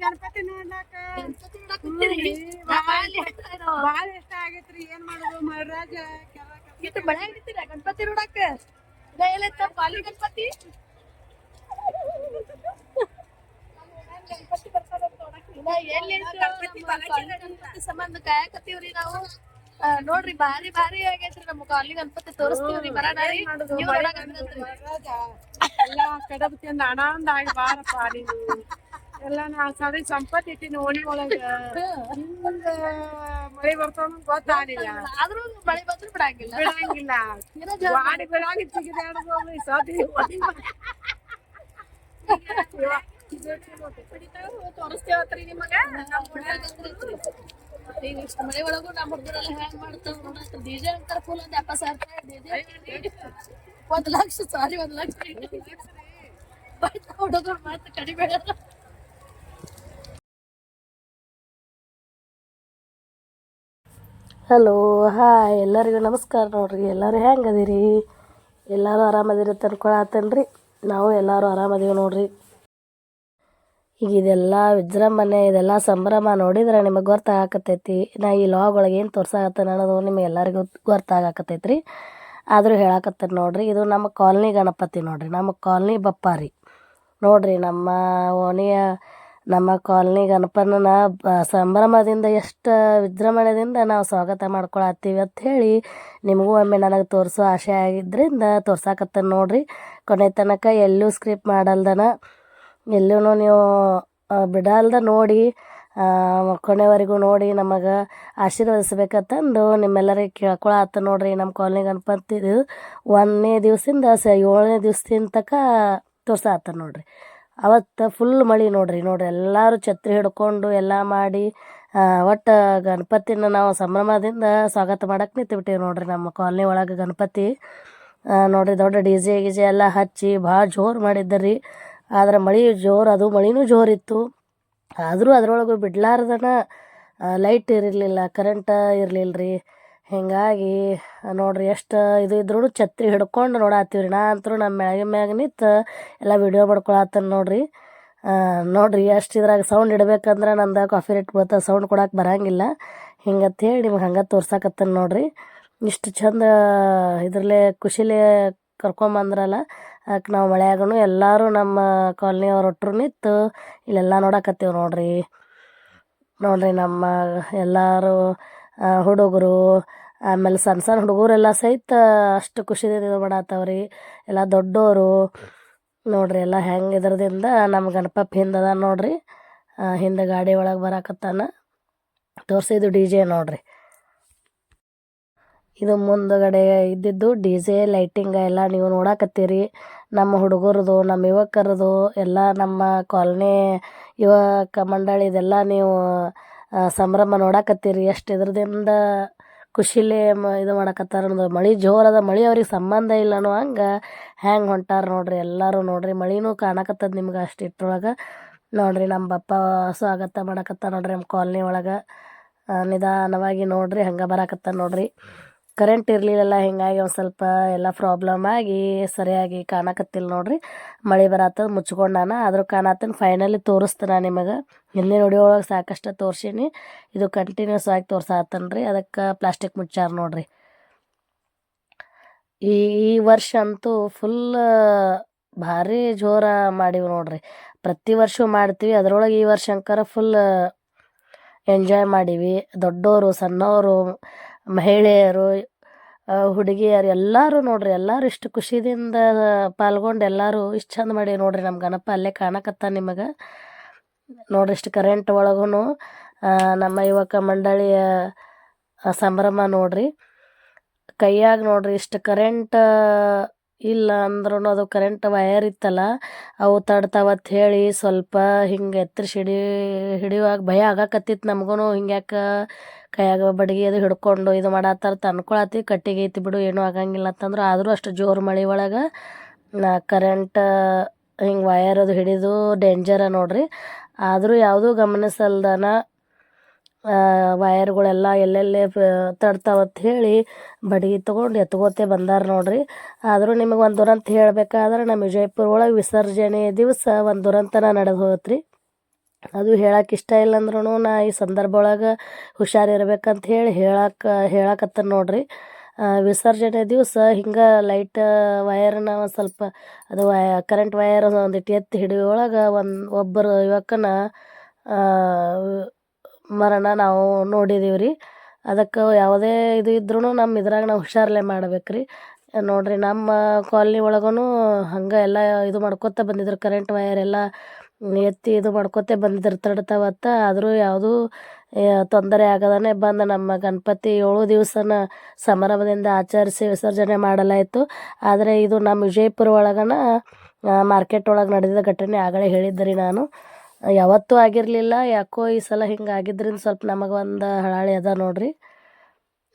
ಗಣಪತಿ ನೋಡ್ಲಾಕ. ಬಾಳ ಇಷ್ಟ ಆಗೇತ್ರಿ ಏನ್ ಮಾಡೋದು ಮಹಾರಾಜ? ಇಟ್ಟು ಮಳೆ ಹಿಡಿತೀರ ಗಣಪತಿ ನೋಡಾಕ? ಇದ ಎಲ್ಲೈತ ಪಾಲಿ ಗಣಪತಿ. ಗಣಪತಿ ನೋಡಕ್. ಎಲ್ಲಿ ಗಣಪತಿ ಸಂಬಂಧ ಕಾಯಕತ್ತೀವ್ರಿ ನಾವು. ಆ, ನೋಡ್ರಿ ಭಾರಿ ಭಾರಿ ಆಗೈತ್ರಿ ನಮ್ಮ ಕಾಲಿ ಗಣಪತಿ ತೋರಿಸ್ತೀವ್ರಿ ಬರೋಣ ರೀ ನೀವ್ ಎಲ್ಲ ಕಡಬತಿಂದ ಆನಂದ ಆಗಿ ಬಾರಪ್ಪ ನೀನು ಎಲ್ಲ ನಾ ಸರಿ ಸಂಪತ್ತಿ ಇಟ್ಟಿನಿ ಓಣಿ ಒಳಗ. ಹಿಂಗ ಮಳಿ ಬರ್ತಾವ ಗೊತ್ತಾಗಿಲ್ಲ ಆದ್ರೂ ಮಳೆ ಬಂದ್ರು ಬಿಡಂಗಿಲ್ಲ. ಬಿಡಂಗಿಲ್ಲ. ಏನೋ ಜೋರ್ ವಾಡಿ ಬಿಡಾಗಿ ಚಿಗಿದಾಡ್ಬೋದು ಸತಿ ತೋರಿಸ್ತೇವತ್ರಿ ನಿಮಗ. ಹಲೋ ಹಾಯ್ ಎಲ್ಲರಿಗೂ ನಮಸ್ಕಾರ ನೋಡ್ರಿ. ಎಲ್ಲರೂ ಹೆಂಗದಿರಿ? ಎಲ್ಲರೂ ಆರಾಮದಿರಿ ತಂದ್ಕೊಳತ್ತೇನ್ರಿ ನಾವು ಎಲ್ಲರೂ ಆರಾಮದೀವಿ ನೋಡ್ರಿ. ಈಗ ಇದೆಲ್ಲ ವಿಜೃಂಭಣೆ, ಇದೆಲ್ಲ ಸಂಭ್ರಮ ನೋಡಿದ್ರೆ ನಿಮಗೆ ಗೊತ್ತಾಗಕತ್ತೈತಿ. ನಾ ಈ ಲಾಗ್ ಒಳಗೆ ಏನು ತೋರ್ಸಾಗತ್ತೆ ಅನ್ನೋದು ನಿಮಗೆ ಎಲ್ಲರಿಗೂ ಗೊತ್ತಾಗಕತ್ತೈತಿ ರೀ ಆದರೂ ಹೇಳಕತ್ತಾರೆ ನೋಡಿರಿ, ಇದು ನಮ್ಮ ಕಾಲನಿ ಗಣಪತಿ ನೋಡ್ರಿ, ನಮ್ಮ ಕಾಲನಿ ಬಪ್ಪ ರೀ ನೋಡಿರಿ ನಮ್ಮ ಓಣಿಯ, ನಮ್ಮ ಕಾಲನಿ ಗಣಪನ ಸಂಭ್ರಮದಿಂದ ಎಷ್ಟು ವಿಜೃಂಭಣೆಯಿಂದ ನಾವು ಸ್ವಾಗತ ಮಾಡ್ಕೊಳತ್ತೀವಿ ಅಂತ ಹೇಳಿ ನಿಮಗೂ ಒಮ್ಮೆ ನನಗೆ ತೋರಿಸೋ ಆಸೆ ಆಗಿದ್ದರಿಂದ ತೋರ್ಸಾಕತ್ತೇನೆ ನೋಡಿರಿ. ಕೊನೆ ತನಕ ಎಲ್ಲೂ ಸ್ಕ್ರಿಪ್ ಮಾಡಲ್ದನ. ಎಲ್ಲೂ ನೀವು ಬಿಡಲ್ದ ನೋಡಿ ಕೊನೆವರೆಗೂ ನೋಡಿ ನಮಗೆ ಆಶೀರ್ವದಿಸ್ಬೇಕಂತಂದು ನಿಮ್ಮೆಲ್ಲರಿಗೆ ಕೇಳ್ಕೊಳತ್ತ ನೋಡ್ರಿ ನಮ್ಮ ಕಾಲನಿ ಗಣಪತಿ ಒಂದನೇ ದಿವಸದಿಂದ ಸ, ಏಳನೇ ದಿವ್ಸದಿಂದ ತನಕ ತೋರ್ಸಾತ್ತ ನೋಡ್ರಿ. ಅವತ್ತು ಫುಲ್ ಮಳೆ ನೋಡ್ರಿ ನೋಡ್ರಿ ಎಲ್ಲರೂ ಛತ್ರಿ ಹಿಡ್ಕೊಂಡು ಎಲ್ಲ ಮಾಡಿ ಒಟ್ಟು ಗಣಪತಿನ ನಾವು ಸಂಭ್ರಮದಿಂದ ಸ್ವಾಗತ ಮಾಡಕ್ಕೆ ನಿಂತುಬಿಟ್ಟೇವಿ ನೋಡ್ರಿ ನಮ್ಮ ಕಾಲನಿ ಒಳಗೆ ಗಣಪತಿ. ನೋಡ್ರಿ ದೊಡ್ಡ ಡಿ ಜೆ ಗಿಜೆ ಎಲ್ಲ ಹಚ್ಚಿ ಭಾಳ ಜೋರು ಮಾಡಿದ್ದರಿ. ಆದ್ರೆ ಮಳೆ ಜೋರು, ಅದು ಮಳೆನೂ ಜೋರಿತ್ತು ಆದರೂ ಅದ್ರೊಳಗೆ ಬಿಡ್ಲಾರ್ದನ ಲೈಟ್ ಇರಲಿಲ್ಲ ಕರೆಂಟ್ ಇರಲಿಲ್ಲ ರೀ ಹೀಗಾಗಿ, ನೋಡ್ರಿ ಎಷ್ಟು ಇದು ಇದ್ರೂ ಛತ್ರಿ ಹಿಡ್ಕೊಂಡು ನೋಡಾತೀವಿ ರೀ ನಾ ಅಂತೂ ನಮ್ಮ ಮ್ಯಾಗ ಮ್ಯಾಗ ನಿಂತು ಎಲ್ಲ ವಿಡಿಯೋ ಮಾಡ್ಕೊಳತ್ತೇನೆ ನೋಡ್ರಿ. ನೋಡ್ರಿ ಎಷ್ಟು ಇದ್ರಾಗ ಸೌಂಡ್ ಇಡ್ಬೇಕಂದ್ರೆ ನಂದು ಕಾಫಿ ರೇಟ್ ಬೀಳ್ತದೆ ಸೌಂಡ್ ಕೊಡಕ್ಕೆ ಬರಂಗಿಲ್ಲ. ಹಿಂಗಂತ ಹೇಳಿ ನಿಮ್ಗೆ ಹಂಗೆ ತೋರ್ಸಾಕತ್ತೇನೆ ನೋಡ್ರಿ. ಇಷ್ಟು ಚಂದ ಇದ್ರಲ್ಲೇ, ಖುಷಿಲೇ ಕರ್ಕೊಂಬಂದ್ರಲ್ಲ ಅದಕ್ಕೆ ನಾವು ಮಳೆಯಾಗೂ ಎಲ್ಲರೂ ನಮ್ಮ ಕಾಲ್ನಿಯವ್ರು ಒಟ್ಟರು ನಿಂತು ಇಲ್ಲೆಲ್ಲ ನೋಡಕತ್ತೀವಿ ನೋಡಿರಿ. ನೋಡಿರಿ ನಮ್ಮ ಎಲ್ಲರೂ ಹುಡುಗರು ಆಮೇಲೆ ಸಣ್ಣ ಸಣ್ಣ ಹುಡುಗರೆಲ್ಲ ಸಹಿತ ಅಷ್ಟು ಖುಷಿದಿಂದ ಇದು ಮಾಡತ್ತವ್ರಿ. ಎಲ್ಲ ದೊಡ್ಡೋರು ನೋಡಿರಿ ಎಲ್ಲ ಹೆಂಗೆ ಇದ್ರದಿಂದ ನಮ್ಮ ಗಣಪಪ್ಪ ಹಿಂದದ ನೋಡ್ರಿ. ಆ, ಹಿಂದೆ ಗಾಡಿ ಒಳಗೆ ಬರಾಕತ್ತಾನ. ತೋರಿಸಿದ್ದು ಡಿ ಜೆ ನೋಡ್ರಿ. ಇದು ಮುಂದುಗಡೆ ಇದ್ದಿದ್ದು ಡಿ ಜೆ ಲೈಟಿಂಗ್ ಎಲ್ಲ ನೀವು ನೋಡಕತ್ತೀರಿ. ನಮ್ಮ ಹುಡುಗರದು, ನಮ್ಮ ಯುವಕರದು, ಎಲ್ಲ ನಮ್ಮ ಕಾಲೋನಿ ಯುವಕ ಮಂಡಳಿ ಇದೆಲ್ಲ ನೀವು ಸಂಭ್ರಮ ನೋಡಕತ್ತೀರಿ. ಎಷ್ಟು ಇದ್ರದಿಂದ ಖುಷಿಲೇ ಮ, ಇದು ಮಾಡಕತ್ತಾರ ಅನ್ನೋದು ಮಳೆ ಜೋರದ ಮಳೆ ಅವ್ರಿಗೆ ಸಂಬಂಧ ಇಲ್ಲ ಅನ್ನೋ ಹಂಗೆ ಹ್ಯಾಂಗೆ ಹೊಂಟಾರ ನೋಡ್ರಿ ಎಲ್ಲರೂ ನೋಡ್ರಿ. ಮಳಿನೂ ಕಾಣಕತ್ತದ ನಿಮ್ಗೆ ಅಷ್ಟು ಇಟ್ಟರೊಳಗೆ ನೋಡ್ರಿ ನಮ್ಮ ಬಪ್ಪ ಸ್ವಾಗತ ಮಾಡಕತ್ತ ನೋಡ್ರಿ ನಮ್ಮ ಕಾಲೋನಿ ಒಳಗೆ. ನಿಧಾನವಾಗಿ ನೋಡ್ರಿ ಹಂಗೆ ಬರಾಕತ್ತ ನೋಡ್ರಿ. ಕರೆಂಟ್ ಇರಲಿಲ್ಲ ಹಿಂಗಾಗಿ ಒಂದು ಸ್ವಲ್ಪ ಎಲ್ಲ ಪ್ರಾಬ್ಲಮ್ ಆಗಿ ಸರಿಯಾಗಿ ಕಾಣಕತ್ತಿಲ್ಲ ನೋಡ್ರಿ. ಮಳೆ ಬರತ್ತದ ನಾನು ಆದರೂ ಕಾಣತ್ತನ ಫೈನಲಿ ತೋರಿಸ್ತಾನ ನಿಮಗೆ. ಹಿಂದಿನ ವಿಡಿಯೋ ಒಳಗೆ ಸಾಕಷ್ಟು ತೋರಿಸೀನಿ. ಇದು ಕಂಟಿನ್ಯೂಸ್ ಆಗಿ ತೋರ್ಸಾತನ್ ರೀ ಅದಕ್ಕೆ ಪ್ಲಾಸ್ಟಿಕ್ ಮುಚ್ಚಾರ ನೋಡ್ರಿ. ಈ ಈ ವರ್ಷ ಅಂತೂ ಫುಲ್ ಭಾರಿ ಜೋರ ಮಾಡಿವಿ ನೋಡ್ರಿ. ಪ್ರತಿ ವರ್ಷ ಮಾಡ್ತೀವಿ. ಅದರೊಳಗೆ ಈ ವರ್ಷ ಅಂಕರ ಫುಲ್ ಎಂಜಾಯ್ ಮಾಡೀವಿ. ದೊಡ್ಡವರು ಸಣ್ಣವರು ಮಹಿಳೆಯರು ಹುಡುಗಿಯರು ಎಲ್ಲರೂ ನೋಡ್ರಿ, ಎಲ್ಲರೂ ಇಷ್ಟು ಖುಷಿದಿಂದ ಪಾಲ್ಗೊಂಡು ಎಲ್ಲರೂ ಇಷ್ಟು ಚಂದ ಮಾಡಿ ನೋಡ್ರಿ ನಮ್ಮ ಗಣಪ ಅಲ್ಲೇ ಕಾಣಕತ್ತ ನಿಮಗೆ. ನೋಡ್ರಿ ಇಷ್ಟು ಕರೆಂಟ್ ಒಳಗೂ ನಮ್ಮ ಯುವಕ ಮಂಡಳಿಯ ಸಂಭ್ರಮ ನೋಡ್ರಿ. ಕೈಯಾಗ ನೋಡ್ರಿ ಇಷ್ಟು ಕರೆಂಟ್ ಇಲ್ಲ ಅಂದ್ರೂ ಅದು ಕರೆಂಟ್ ವಯರ್ ಇತ್ತಲ್ಲ, ಅವು ತಡ್ತಾವತ್ ಹೇಳಿ ಸ್ವಲ್ಪ ಹಿಂಗೆ ಎತ್ತರಿಸಿ ಹಿಡಿ, ಹಿಡಿಯುವಾಗ ಭಯ ಆಗಕತ್ತಿತ್ತು ನಮಗೂ ಹಿಂಗ್ಯಾಕೆ ಕೈಯಾಗ ಬಡಗಿ ಅದು ಹಿಡ್ಕೊಂಡು ಇದು ಮಾಡತ್ತಾರ ಅನ್ಕೊಳತ್ತಿ ಕಟ್ಟಿಗೆ ಐತಿ ಬಿಡು, ಏನೂ ಆಗಂಗಿಲ್ಲ ಅಂತಂದ್ರೆ. ಆದರೂ ಅಷ್ಟು ಜೋರು ಮಳೆ ಒಳಗೆ, ನಾ ಕರೆಂಟ್ ಹಿಂಗೆ ವಯರ್ ಅದು ಹಿಡಿದು ಡೇಂಜರ ನೋಡ್ರಿ. ಆದರೂ ಯಾವುದೂ ಗಮನಿಸಲ್ದನ ವಯರ್ಗಳೆಲ್ಲ ಎಲ್ಲೆಲ್ಲೇ ತಡ್ತಾವತ್ತು ಹೇಳಿ ಬಡಗಿ ತೊಗೊಂಡು ಎತ್ಕೋತೆ ಬಂದಾರ ನೋಡ್ರಿ. ಆದರೂ ನಿಮಗೆ ಒಂದು ದುರಂತ ಹೇಳಬೇಕಾದ್ರೆ ನಮ್ಮ ವಿಜಯಪುರ ಒಳಗೆ ವಿಸರ್ಜನೆ ದಿವಸ ಒಂದು ದುರಂತನ ನಡೆದು ಹೋತ್ರಿ. ಅದು ಹೇಳಕ್ಕೆ ಇಷ್ಟ ಇಲ್ಲ ಅಂದ್ರೂ ನಾ ಈ ಸಂದರ್ಭ ಒಳಗೆ ಹುಷಾರಿರ್ಬೇಕಂತ ಹೇಳಿ ಹೇಳಕ್ಕೆ ಹೇಳಕತ್ತೇನೆ ನೋಡ್ರಿ. ವಿಸರ್ಜನೆ ದಿವಸ ಹಿಂಗೆ ಲೈಟ್ ವಯರ್ನ ಒಂದು ಸ್ವಲ್ಪ ಅದು ವಯ ಕರೆಂಟ್ ವಯರ್ ಒಂದಿಟ್ಟು ಎತ್ತಿ ಹಿಡಿಯೊಳಗೆ ಒಂದು ಒಬ್ಬರು ಯುವಕನ ಮರಣ ನಾವು ನೋಡಿದೀವಿ ರೀ ಅದಕ್ಕೆ ಯಾವುದೇ ಇದು ಇದ್ರೂ ನಮ್ಮ ಇದ್ರಾಗ ನಾವು ಹುಷಾರಲ್ಲೇ ಮಾಡ್ಬೇಕು ರೀ ನೋಡಿರಿ ನಮ್ಮ ಕಾಲ್ನಿ ಒಳಗೂ ಹಂಗೆ ಎಲ್ಲ ಇದು ಮಾಡ್ಕೊತ ಬಂದಿದ್ರು ಕರೆಂಟ್ ವಯರ್ ಎಲ್ಲ ಎತ್ತಿ ಇದು ಮಾಡ್ಕೊತ ಬಂದಿದ್ರು ತಡ್ತಾವತ್ತ. ಆದರೂ ಯಾವುದೂ ತೊಂದರೆ ಆಗದೇ ಬಂದು ನಮ್ಮ ಗಣಪತಿ ಏಳು ದಿವಸನ ಸಂಭ್ರಮದಿಂದ ಆಚರಿಸಿ ವಿಸರ್ಜನೆ ಮಾಡಲಾಯಿತು. ಆದರೆ ಇದು ನಮ್ಮ ವಿಜಯಪುರ ಒಳಗನ ಮಾರ್ಕೆಟ್ ಒಳಗೆ ನಡೆದಿದ್ದ ಘಟನೆ ಆಗಲೇ ಹೇಳಿದ್ದೆ ರೀ ನಾನು. ಯಾವತ್ತೂ ಆಗಿರಲಿಲ್ಲ, ಯಾಕೋ ಈ ಸಲ ಹಿಂಗೆ ಆಗಿದ್ದರಿಂದ ಸ್ವಲ್ಪ ನಮಗೆ ಒಂದು ಹಳಾಳಿ ಅದ ನೋಡಿರಿ.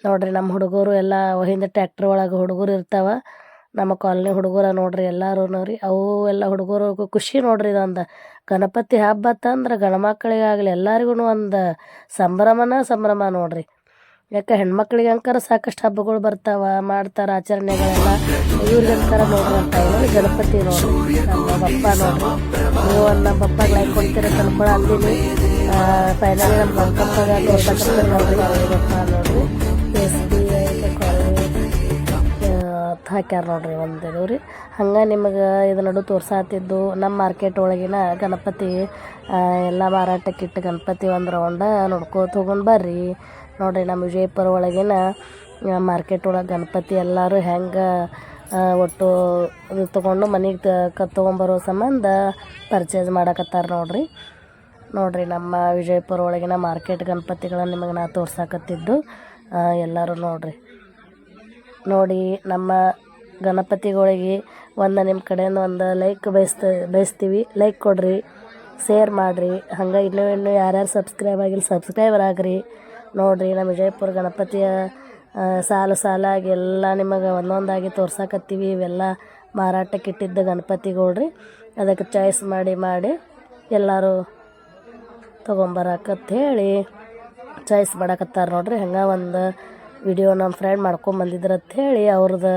ನೋಡಿರಿ ನಮ್ಮ ಹುಡುಗರು ಎಲ್ಲ ಹಿಂದೆ ಟ್ಯಾಕ್ಟ್ರ್ ಒಳಗೆ ಹುಡುಗರು ಇರ್ತಾವ. ನಮ್ಮ ಕಾಲ್ನಿ ಹುಡುಗರ ನೋಡ್ರಿ ಎಲ್ಲರೂ ರೀ, ಅವು ಎಲ್ಲ ಹುಡುಗರು ಖುಷಿ ನೋಡ್ರಿ ಇದೊಂದು. ಗಣಪತಿ ಹಬ್ಬ ಅಂತಂದ್ರೆ ಗಂಡ್ಮಕ್ಳಿಗಾಗಲಿ ಎಲ್ಲರಿಗೂ ಒಂದು ಸಂಭ್ರಮನ ಸಂಭ್ರಮ ನೋಡ್ರಿ. ಯಾಕೆ ಹೆಣ್ಮಕ್ಳಿಗೆ ಅಂಕರ ಸಾಕಷ್ಟು ಹಬ್ಬಗಳು ಬರ್ತಾವ, ಮಾಡ್ತಾರೆ ಆಚರಣೆಗಳೆಲ್ಲ. ಇವ್ರಿಗಂಕರ ನೋಡ್ರಿ ಅಂತ ಹೇಳಿ ಗಣಪತಿ ನೋಡ್ರಿ. ನಮ್ಮ ಬಪ್ಪ ನೋಡ್ರಿ, ನೀವು ನಮ್ಮ ಬಪ್ಪಗಳು ಕೊಡ್ತೀರ ಕನ್ಕೊಳ ಅಂದಿನಿ. ಫೈನಲಿ ನಮ್ಮ ತೋರ್ಸಕತ್ತಾರೆ ನೋಡ್ರಿ. ಬಪ್ಪ ನೋಡ್ರಿ. ಎಸ್ ಬಿ ಹಾಕ್ಯಾರ ನೋಡ್ರಿ ಒಂದು ಇದು ರೀ. ಹಂಗೆ ನಿಮಗೆ ಇದು ನಡು ತೋರ್ಸಾತಿದ್ದು ನಮ್ಮ ಮಾರ್ಕೆಟ್ ಒಳಗಿನ ಗಣಪತಿ ಎಲ್ಲ ಮಾರಾಟಕ್ಕಿಟ್ಟು ಗಣಪತಿ ಒಂದು ರೌಂಡ ನೋಡ್ಕೋತ ಹೋಗೊಂಡು ಬರ್ರಿ. ನೋಡ್ರಿ ನಮ್ಮ ವಿಜಯಪುರ ಒಳಗಿನ ಮಾರ್ಕೆಟ್ ಒಳಗೆ ಗಣಪತಿ ಎಲ್ಲರೂ ಹೆಂಗೆ ಒಟ್ಟು ಇದು ತೊಗೊಂಡು ಮನೆಗೆ ಕ, ತೊಗೊಂಬರೋ ಸಂಬಂಧ ಪರ್ಚೇಸ್ ಮಾಡಕತ್ತಾರ ನೋಡ್ರಿ. ನೋಡ್ರಿ ನಮ್ಮ ವಿಜಯಪುರ ಒಳಗಿನ ಮಾರ್ಕೆಟ್ ಗಣಪತಿಗಳನ್ನು ನಿಮಗೆ ನಾ ತೋರ್ಸಾಕತ್ತಿದ್ದು ಎಲ್ಲರೂ ನೋಡ್ರಿ. ನೋಡಿ ನಮ್ಮ ಗಣಪತಿಗಳಿಗೆ ಒಂದು ನಿಮ್ಮ ಕಡೆಯಿಂದ ಒಂದು ಲೈಕ್ ಬಯಸ್ತ, ಬಯಸ್ತೀವಿ. ಲೈಕ್ ಕೊಡ್ರಿ ಶೇರ್ ಮಾಡಿರಿ. ಹಂಗೆ ಇನ್ನೂ ಇನ್ನೂ ಯಾರ್ಯಾರು ಸಬ್ಸ್ಕ್ರೈಬ್ ಆಗಿಲ್ಲ ಸಬ್ಸ್ಕ್ರೈಬರ್ ಆಗಿರಿ. ನೋಡಿರಿ ನಮ್ಮ ವಿಜಯಪುರ ಗಣಪತಿಯ ಸಾಲು ಸಾಲಾಗಿ ಎಲ್ಲ ನಿಮಗೆ ಒಂದೊಂದಾಗಿ ತೋರ್ಸಕತ್ತೀವಿ. ಇವೆಲ್ಲ ಮಾರಾಟಕ್ಕೆ ಇಟ್ಟಿದ್ದ ಗಣಪತಿಗಳ್ರಿ. ಅದಕ್ಕೆ ಚಾಯ್ಸ್ ಮಾಡಿ ಮಾಡಿ ಎಲ್ಲರೂ ತೊಗೊಂಬರಕತ್ತ ಹೇಳಿ. ಚಾಯ್ಸ್ ಮಾಡಕತ್ತಾರೆ ನೋಡಿರಿ. ಹಂಗೆ ಒಂದು ವಿಡಿಯೋ ನಮ್ಮ ಫ್ರೆಂಡ್ ಮಾಡ್ಕೊಂಡ್ ಬಂದಿದ್ರು ಹೇಳಿ ಅವ್ರದ್ದು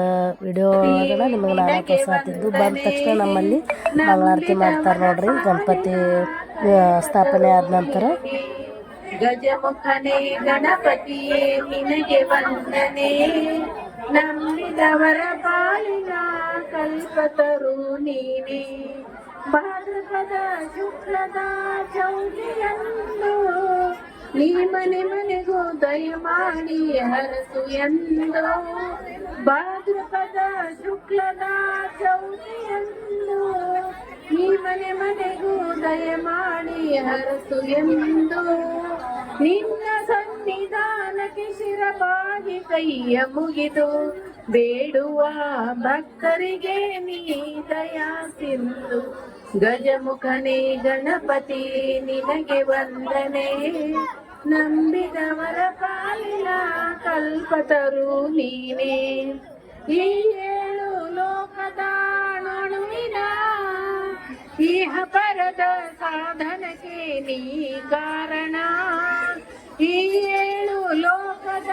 ವಿಡಿಯೋ ಒಳಗಡೆ ನಿಮಗೆ ನಾನು ತೋರ್ಸಾತಿದ್ದು ಬಂದ ತಕ್ಷಣ ನಮ್ಮಲ್ಲಿ ಮಂಗಳಾರತಿ ಮಾಡ್ತಾರೆ ನೋಡ್ರಿ, ಗಣಪತಿ ಸ್ಥಾಪನೆ ಆದ ನಂತರ. ಗಜಮುಖನೇ, ಗಣಪತಿಯೇ, ನಿನಗೆ ವಂದನೆ. ನಂಬಿದವರ ಪಾಲಿನ ಕಲ್ಪತರು ನೀನೆ. ಭಾರತದ ಶುಕ್ಲದ ಚೌತಿಯಂದು ನೀ ಮನೆ ಮನೆಗೂ ದಯಮಾಡಿ ಹರಸು ಎಂದು. ಭಾದ್ರಪದ ಶುಕ್ಲದ ಚೌತಿಯಂದು ನೀ ಮನೆ ಮನೆಗೂ ದಯಮಾಡಿ ಹರಸು ಎಂದು. ನಿನ್ನ ಸನ್ನಿಧಾನಕ್ಕೆ ಶಿರಬಾಗಿ ಕೈಯ ಮುಗಿದು ಬೇಡುವ ಭಕ್ತರಿಗೆ ನೀ ದಯಾ ಸಿಂಧು. ಗಜಮುಖನೇ ಗಣಪತಿ ನಿನಗೆ ವಂದನೆ. ನಂಬಿದವರ ಪಾಲಿನ ಕಲ್ಪತರು ನೀನೇ ಈ ಏಳು ಲೋಕದ ನಡುವಿನ ಇಹ ಪರದ ಸಾಧನಕ್ಕೆ ನೀ ಕಾರಣ ಈ ಏಳು ಲೋಕದ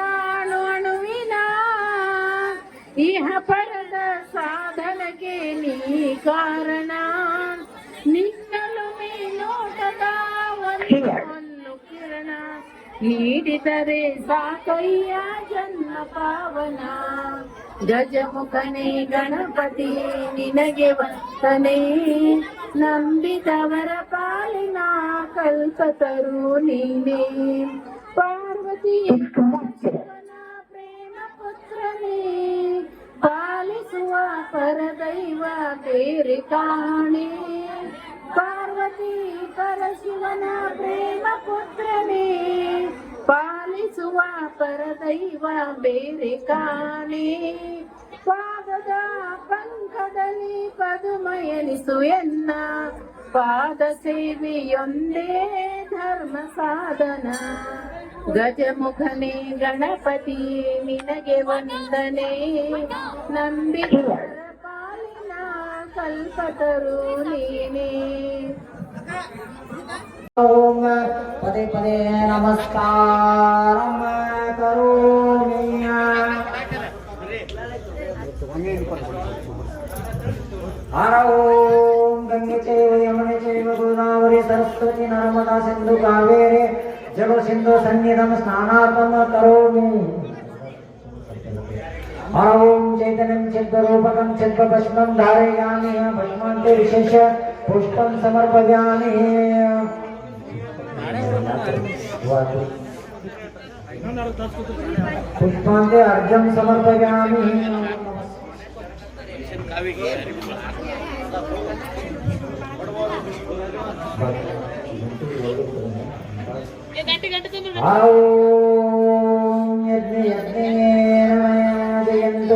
ಅಣುವಿನ ಇಹ ಪರದ ಸಾಧನಕ್ಕೆ ನೀ ಕಾರಣ ನಿನ್ನಲು ಮೇಲೋಟದ ಒಂದು ಒಂದು ಕಿರಣ ನೀಡಿದರೆ ಸಾಕಯ್ಯ ಜನ್ಮ ಪಾವನ. ಗಜಮುಖನೇ ಗಣಪತಿ, ನಿನಗೆ ವರ್ತನೆ ನಂಬಿದವರ ಪಾಲಿನ ಕಲ್ಪತರು ನೀನೇ. ಪಾರ್ವತಿ ಪ್ರೇಮ ಪುತ್ರನೇ, ಪಾಲಿಸುವ ಪರದೈವ ಬೇರೆ ಕಾಣೆ. ಪಾರ್ವತಿ ಪರಶಿವನ ಪ್ರೇಮ ಪುತ್ರನೇ, ಪಾಲಿಸುವ ಪರದೈವ ಬೇರೆ ಕಾಣೆ. ಪಾದದ ಪಂಕದಲ್ಲಿ ಪದುಮಯನಿಸು ಎನ್ನ, ಪಾದ ಸೇವೆಯೊಂದೇ ಧರ್ಮ ಸಾಧನ. ಗಜಮುಖನೇ ಗಣಪತಿ ನಿನಗೆ ವಂದನೆ. ನಂಬಿದವರ కల్పతరు ఓం పదే పదే నమస్కారం కరోమి. సరస్వతి నర్మదా సింధు కావేరే జగ సింధు సన్నిధం స్నానార్థం కరోమి. ॐ चैतन्यं चित्तरूपकं चित्तभस्मं धारयामि, भस्मान्ते विशेष पुष्पं समर्पयामि। पुष्पान्ते अर्घ्यं समर्पयामि। ओम यज्ञ यज्ञ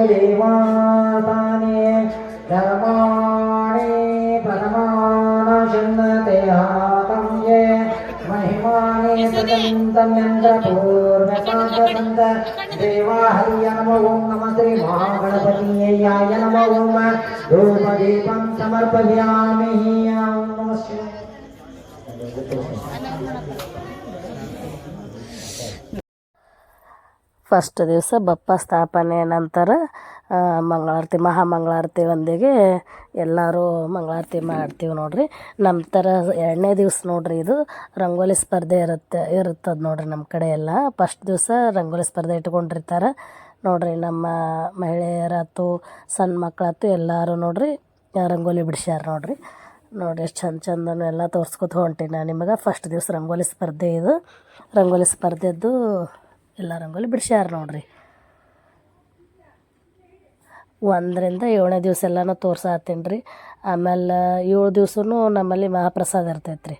देवातानि धर्माणि परमानशन्नते हातं ये महिमानि सदन्तम्यन्द्रपूर्वकान्तसन्त देवा हर्य नमो ॐ नमः श्रीमहागणपतियाय नमो ॐ धूपदीपं समर्पयामि ॐ नमः ಫಸ್ಟ್ ದಿವಸ ಬಪ್ಪ ಸ್ಥಾಪನೆ ನಂತರ ಮಂಗಳಾರತಿ, ಮಹಾಮಂಗಳಾರತಿ ಒಂದಿಗೆ ಎಲ್ಲರೂ ಮಂಗಳಾರತಿ ಮಾಡ್ತೀವಿ ನೋಡ್ರಿ. ನಂತರ ಎರಡನೇ ದಿವಸ ನೋಡಿರಿ ಇದು ರಂಗೋಲಿ ಸ್ಪರ್ಧೆ ಇರುತ್ತೆ, ಇರುತ್ತದೆ ನೋಡಿರಿ ನಮ್ಮ ಕಡೆ ಎಲ್ಲ. ಫಸ್ಟ್ ದಿವಸ ರಂಗೋಲಿ ಸ್ಪರ್ಧೆ ಇಟ್ಕೊಂಡಿರ್ತಾರೆ ನೋಡಿರಿ ನಮ್ಮ ಮಹಿಳೆಯರಾತು ಸಣ್ಣ ಮಕ್ಕಳಾತು ಎಲ್ಲರೂ ನೋಡಿರಿ ರಂಗೋಲಿ ಬಿಡಿಸ್ಯಾರ ನೋಡ್ರಿ. ನೋಡಿ ಎಷ್ಟು ಚಂದ ಚಂದನು ಎಲ್ಲ ತೋರಿಸ್ಕೊತ ಹೊಂಟೀನಿ ನಾನು ನಿಮಗೆ. ಫಸ್ಟ್ ದಿವಸ ರಂಗೋಲಿ ಸ್ಪರ್ಧೆ ಇದು. ರಂಗೋಲಿ ಸ್ಪರ್ಧೆದ್ದು ಎಲ್ಲ ರಂಗೋಲಿ ಬಿಡಿಸ್ಯಾರ ನೋಡ್ರಿ. ಒಂದರಿಂದ ಏಳನೇ ದಿವಸ ಎಲ್ಲನೂ ತೋರ್ಸಾತೀನಿ ರೀ ಆಮೇಲೆ ಏಳು ದಿವ್ಸನೂ ನಮ್ಮಲ್ಲಿ ಮಹಾಪ್ರಸಾದ ಇರ್ತೈತೆ ರೀ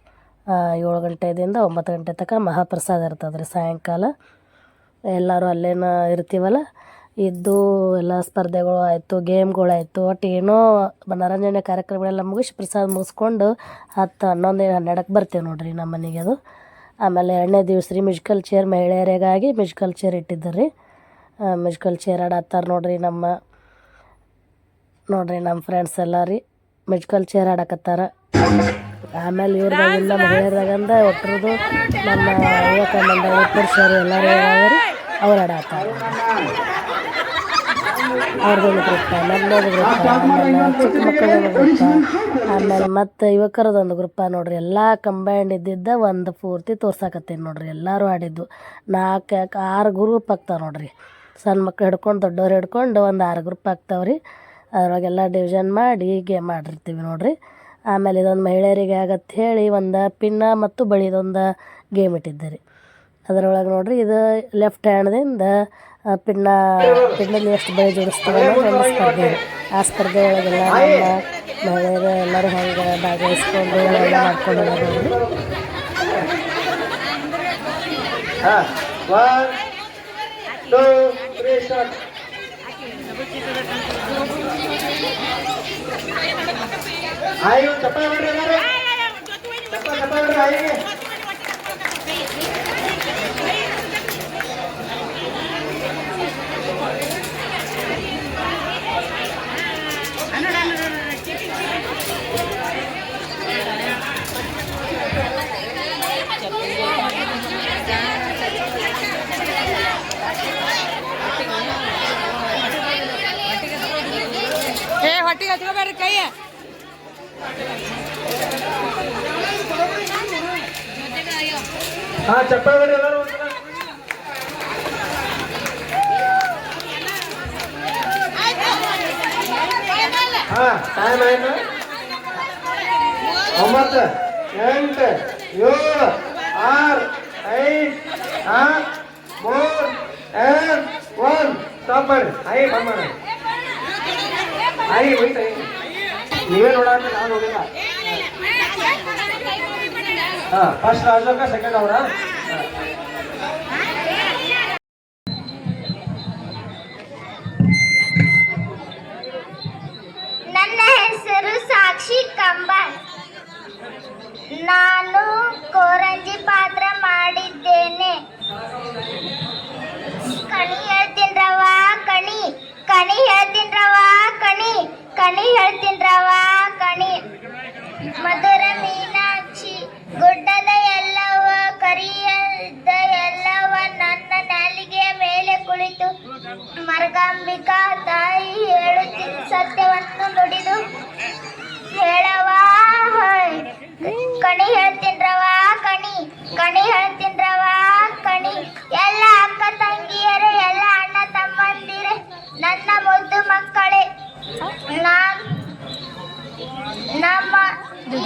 ಏಳು ಗಂಟೆದಿಂದ ಒಂಬತ್ತು ಗಂಟೆ ತನಕ ಮಹಾಪ್ರಸಾದ ಇರ್ತದೆ ರೀ ಸಾಯಂಕಾಲ. ಎಲ್ಲರೂ ಅಲ್ಲೇನ ಇರ್ತೀವಲ್ಲ, ಇದ್ದು ಎಲ್ಲ ಸ್ಪರ್ಧೆಗಳು ಆಯಿತು ಗೇಮ್ಗಳು ಆಯಿತು ಒಟ್ಟು ಏನೋ ಮನೋರಂಜನೆ ಕಾರ್ಯಕ್ರಮಗಳೆಲ್ಲ ಮುಗಿಸಿ ಪ್ರಸಾದ ಮುಗಿಸ್ಕೊಂಡು ಹತ್ತು ಹನ್ನೊಂದು, ಹನ್ನೆರಡಕ್ಕೆ ಬರ್ತೀವಿ ನೋಡ್ರಿ ನಮ್ಮ ಮನೆಗೆ ಅದು. ಆಮೇಲೆ ಎರಡನೇ ದಿವಸ ರೀ ಮ್ಯೂಸಿಕಲ್ ಚೇರ್ ಮಹಿಳೆಯರಿಗಾಗಿ ಮ್ಯೂಸಿಕಲ್ ಚೇರ್ ಇಟ್ಟಿದ್ದಾರೆ. ರೀ ಮ್ಯೂಸಿಕಲ್ ಚೇರ್ ಆಡತ್ತಾರ ನೋಡ್ರಿ ನಮ್ಮ ನೋಡ್ರಿ ನಮ್ಮ ಫ್ರೆಂಡ್ಸ್ ಎಲ್ಲ ರೀ. ಮ್ಯೂಸಿಕಲ್ ಚೇರ್ ಆಡಕತ್ತಾರ. ಆಮೇಲೆ ಇವ್ರದಾಗಿಂದ ಮಹಿಳೆಯರಾಗಂದ ಒಟ್ಟರದು ನಮ್ಮ ಯುವಕ ಮಂಡಳಿ ಪುರುಷರು ಎಲ್ಲರೂ ಅವ್ರು ಆಡತ್ತಾರ ಅವ್ರದ್ದೊಂದು ಗ್ರೂಪ್ ನನ್ನೊಂದು ಗ್ರೂಪ್ ಆಮೇಲೆ ಚಿಕ್ಕ ಮಕ್ಕಳದೊಂದು ಗ್ರೂಪ್ ಆಮೇಲೆ ಮತ್ತು ಯುವಕರದೊಂದು ಗ್ರೂಪ ನೋಡ್ರಿ ಎಲ್ಲ ಕಂಬೈಂಡ್ ಇದ್ದಿದ್ದ ಒಂದು ಪೂರ್ತಿ ತೋರ್ಸಾಕತ್ತೀನಿ ನೋಡ್ರಿ ಎಲ್ಲರೂ ಆಡಿದ್ದು. ನಾಲ್ಕು ಆರು ಗ್ರೂಪ್ ಆಗ್ತಾವೆ ನೋಡ್ರಿ. ಸಣ್ಣ ಮಕ್ಳು ಹಿಡ್ಕೊಂಡು ದೊಡ್ಡವ್ರು ಹಿಡ್ಕೊಂಡು ಒಂದು ಆರು ಗ್ರೂಪ್ ಆಗ್ತಾವೆ ರೀ. ಅದ್ರೊಳಗೆಲ್ಲ ಡಿವಿಷನ್ ಮಾಡಿ ಗೇಮ್ ಮಾಡಿರ್ತೀವಿ ನೋಡ್ರಿ. ಆಮೇಲೆ ಇದೊಂದು ಮಹಿಳೆಯರಿಗೆ ಆಗತ್ತೆ ಹೇಳಿ ಒಂದು ಪಿನ್ನ ಮತ್ತು ಬಳಿದೊಂದು ಗೇಮ್ ಇಟ್ಟಿದ್ದೆ ರೀ. ಅದರೊಳಗೆ ನೋಡ್ರಿ ಇದು ಲೆಫ್ಟ್ ಹ್ಯಾಂಡ್ದಿಂದ ಪಿನ್ನ ಪಿನ್ನಲ್ಲಿ ಎಷ್ಟು ಬಳಿ ಜೋಡಿಸ್ತೀವಿ ಅನ್ನೋದು ಒಂದು ಸ್ಪರ್ಧೆ. ಆ ಸ್ಪರ್ಧೆ ಒಳಗೆಲ್ಲ ನಮ್ಮ ಮಹಿಳೆಯರು ಎಲ್ಲರೂ ಹಂಗೆ ಭಾಗವಹಿಸ್ಕೊಂಡು ಎಲ್ಲ ಮಾಡ್ಕೊಂಡು. ಆಯು ಚಪ್ಪ ಬಿಡ್ರಿ ಎಲ್ಲಾರು ಚಪ್ಪ ಚಪ್ಪ ಬಿಡ್ರಿ ಆಯಿಗೆ ಏ ಹೊಟ್ಟಿಗೆ ಹಚ್ಕೋಬೇಡ್ರಿ ಕೈ ಹಾ ಚಪ್ಪ ಬಿಡ್ರಿ ಎಲ್ಲಾರು ಒಂದ್ಸಲ. ಹಾ ಟೈಮ್ ಆಯ್ತು ಒಂಬತ್ತು ಎಂಟು ಏಳು ಆರು ಐದು ನಾಲ್ಕು ಮೂರು ಎರಡು ಒಂದು ಸ್ಟಾಪ್ ಮಾಡಿ ಐ ಬಂದ್ ಐ ಹೋಯ್ತು ನೀವೇ ನೋಡಾಕ ನಾನು ಹೋಗಿಲ್ಲ. ಹಾ ಫಸ್ಟ್ ರಾಜಕ್ಕ ಸೆಕೆಂಡ್ ಅವರ? ನನ್ನ ಹೆಸರು ಸಾಕ್ಷಿ ಕಂಬಾರ್ ನಾನು ಕೋರಂಜಿ ಪಾತ್ರ ಮಾಡಿದ್ದೇನೆ ಕಣಿ ಹೇಳ್ತೀನ್ರವ ಕಣಿ ಕಣಿ ಹೇಳ್ತೀನ್ರವ ಕಣಿ ಕಣಿ ಹೇಳ್ತೀನ್ರವ ಕಣಿ. ಮಧುರ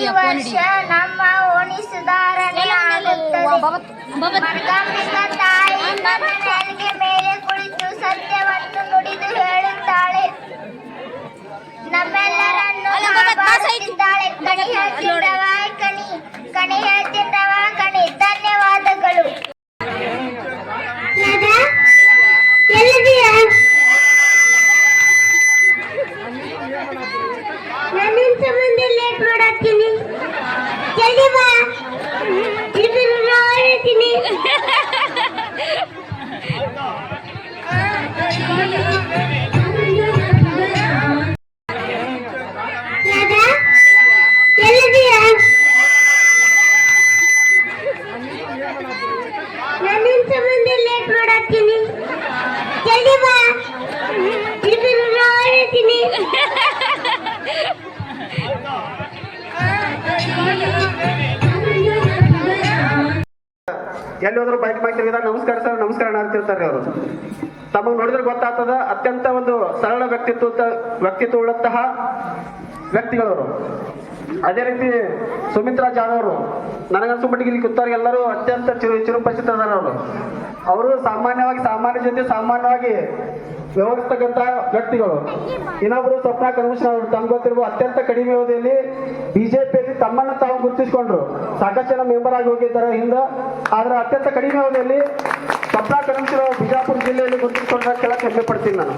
ವರ್ಷ ನಮ್ಮ ಓಣಿ ಸುಧಾರಣೆ ತಾಯಿ ತನ್ನ ನೆಲಗೆ ಮೇಲೆ ಕುಳಿತು ಸತ್ಯವನ್ನು ನುಡಿದು ಹೇಳುತ್ತಾಳೆ. ನಮ್ಮೆಲ್ಲರನ್ನು ತಮಗೆ ನೋಡಿದ್ರೆ ಗೊತ್ತಾಗ್ತದ, ಅತ್ಯಂತ ಒಂದು ಸರಳ ವ್ಯಕ್ತಿತ್ವ ವ್ಯಕ್ತಿತ್ವ ಉಳ್ಳಂತಹ ವ್ಯಕ್ತಿಗಳವರು. ಅದೇ ರೀತಿ ಸುಮಿತ್ರಾ ಜಾಧವ್ ಅವರು ನನಗನ್ಸೋ ಮಟ್ಟಿಗೆ ಇಲ್ಲಿ ಕೂತವ್ರಿಗೆ ಎಲ್ಲರೂ ಅತ್ಯಂತ ಚಿರು ಚಿರುಪರಿಚಿತ ಅವರು ಅವರು ಸಾಮಾನ್ಯವಾಗಿ, ಸಾಮಾನ್ಯ ಜೊತೆ ಸಾಮಾನ್ಯವಾಗಿ ವ್ಯವಹರಿಸ್ತಕ್ಕಂಥ ವ್ಯಕ್ತಿಗಳು. ಇನ್ನೊಬ್ರು ಸ್ವಪ್ನ ಕನ್ವಿಷನ್ ಅವರು ತಮ್ಗೆ ಗೊತ್ತಿರುವ ಅತ್ಯಂತ ಕಡಿಮೆ ಅವಧಿಯಲ್ಲಿ ಬಿಜೆಪಿಯಲ್ಲಿ ತಮ್ಮನ್ನು ತಾವು ಗುರುತಿಸಿಕೊಂಡ್ರು. ಸಾಕಷ್ಟು ಜನ ಮೆಂಬರ್ ಆಗಿ ಹೋಗಿದ್ದಾರೆ ಹಿಂದೆ. ಆದ್ರೆ ಅತ್ಯಂತ ಕಡಿಮೆ ಅವಧಿಯಲ್ಲಿ ಸ್ವಪ್ನ ಕನ್ವಿಷನ್ ಅವರು ಬಿಜಾಪುರ ಜಿಲ್ಲೆಯಲ್ಲಿ ಗುರುತಿಸಿಕೊಂಡ್ರೆ ಕೆಳಕ್ಕೆ ಹೆಮ್ಮೆ ಪಡ್ತೀನಿ ನಾನು.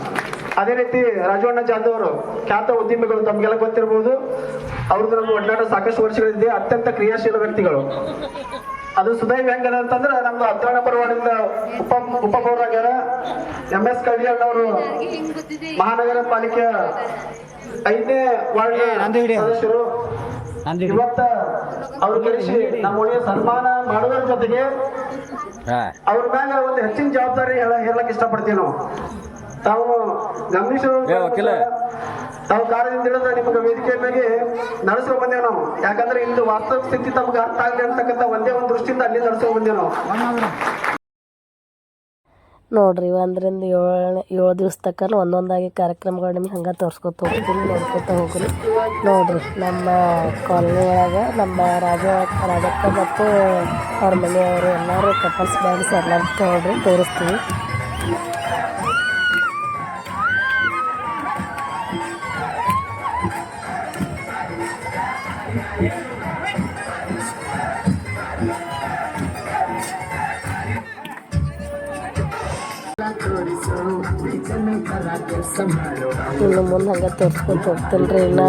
ಅದೇ ರೀತಿ ರಾಜವಣ್ಣ ಜಾಧವ್ ಅವರು ಖ್ಯಾತ ಉದ್ಯಮಿಗಳು ತಮಗೆಲ್ಲ ಗೊತ್ತಿರಬಹುದು ಅವ್ರದ್ದು ನಮ್ಮ ಒಡನಾಟ ಸಾಕಷ್ಟು ವರ್ಷಗಳಿದೆ. ಅತ್ಯಂತ ಕ್ರಿಯಾಶೀಲ ವ್ಯಕ್ತಿಗಳು. ಅದು ಸುದೈವ್ ಹೆಂಗದ ಅಂತಂದ್ರೆ ನಮ್ದು ಹತ್ರ ನಂಬರ್ ವಾರ್ಡಿಂದ ಉಪ ಉಪಪೌರಾಗ್ಯಾರ. ಎಂ ಎಸ್ ಕಡಿಯಣ್ಣವರು ಮಹಾನಗರ ಪಾಲಿಕೆ ಐದನೇ ವಾರ್ಡ್ ಸದಸ್ಯರು. ಇವತ್ತ ಅವ್ರ ಕಳಿಸಿ ನಮ್ಮ ಒಳ್ಳೆಯ ಸನ್ಮಾನ ಮಾಡುವುದರ ಜೊತೆಗೆ ಅವ್ರ ಮೇಲೆ ಒಂದು ಹೆಚ್ಚಿನ ಜವಾಬ್ದಾರಿ ಹೇಳ ಹೇಳಕ್ ಇಷ್ಟಪಡ್ತೀವಿ ನಾವು. ತಾವು ಗಮನಿಸೋ ತಾವು ಕಾರ್ಯದಿಂದ ಹಿಡಿದು ನಿಮಗೆ ವೇದಿಕೆ ಮೇಲೆ ನಡೆಸ್ಕೊ ಬಂದೇವು ನಾವು. ಯಾಕಂದ್ರೆ ಇಂದು ವಾಸ್ತವ ಸ್ಥಿತಿ ತಮ್ಗೆ ಅರ್ಥ ಆಗಲಿ ಅಂತಕ್ಕಂಥ ಒಂದೇ ಒಂದು ದೃಷ್ಟಿಯಿಂದ ಅಲ್ಲಿ ನಡೆಸ್ಕೊ ಬಂದೇವು ನಾವು. ನೋಡ್ರಿ, ಒಂದರಿಂದ ಏಳನೇ, ಏಳು ದಿವಸ ತಕ್ಕ ಒಂದೊಂದಾಗಿ ಕಾರ್ಯಕ್ರಮಗಳು ನಿಮ್ಗೆ ಹಂಗೆ ತೋರಿಸ್ಕೊತ ಹೋಗ್ತೀನಿ, ನೋಡ್ಕೊತ ಹೋಗ್ರಿ ನೋಡ್ರಿ, ನಮ್ಮ ಕಾಲನಿ ಒಳಗೆ ನಮ್ಮ ರಾಜ ರಾಜಕ್ಕ ಮತ್ತು ಅವ್ರ ಮನೆಯವರು ಎಲ್ಲರೂ ಕಪಲ್ಸ್ ಬ್ಯಾಂಡ್ಸ್ ಎಲ್ಲರೂ ನೋಡ್ರಿ ತೋರಿಸ್ತೀವಿ. ಇನ್ನು ಮುಂದೆ ಹಂಗೆ ತೋರಿಸ್ಕೊಂತ ಹೋಗ್ತೀನಿ ರೀ ಇನ್ನು